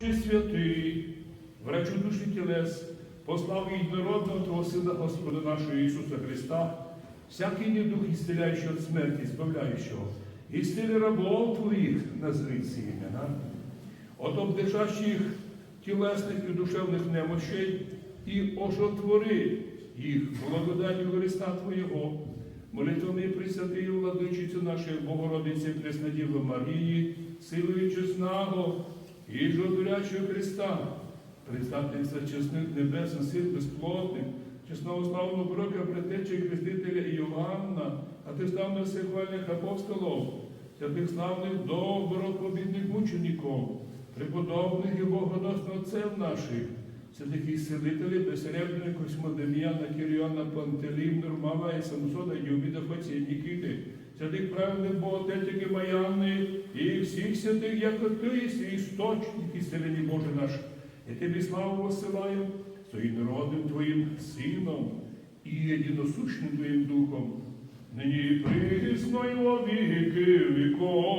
Святий, врачу душі тілес, послав єдинородного Твого Сина Господа нашого Ісуса Христа, всякий недух ісцеляючий від смерті, збавляючого, ісцели рабов Твоїх назриться імена, от обдержащих тілесних і душевних немощей і ожотвори їх благодаттю Христа Твоєго, молитвами Пресвятої Владичиці нашої Богородиці Преснодіви Марії, силою чесного і жодурячого Христа, предстательниця чесних небесних сил безплотних, чесного славного пророка, предтечі Хрестителя Іоанна, а ти став на всіх хвальних святих славних добропобідних мучеників, преподобних і богодосних отців наших, святих ісцелителів, безсеребних Космодем'яна, Кіріона, Пантелів, Нурмава, і Самсона, Юбіда, Фація, Нікіти, святих праведних Богатетики Маяни і всіх святих, як ти, свій істочник і ісцелені Боже наш. І тобі славу посилаю своїм народним Твоїм Сином і єдиносущним Твоїм Духом, нині і присно, і віки віков.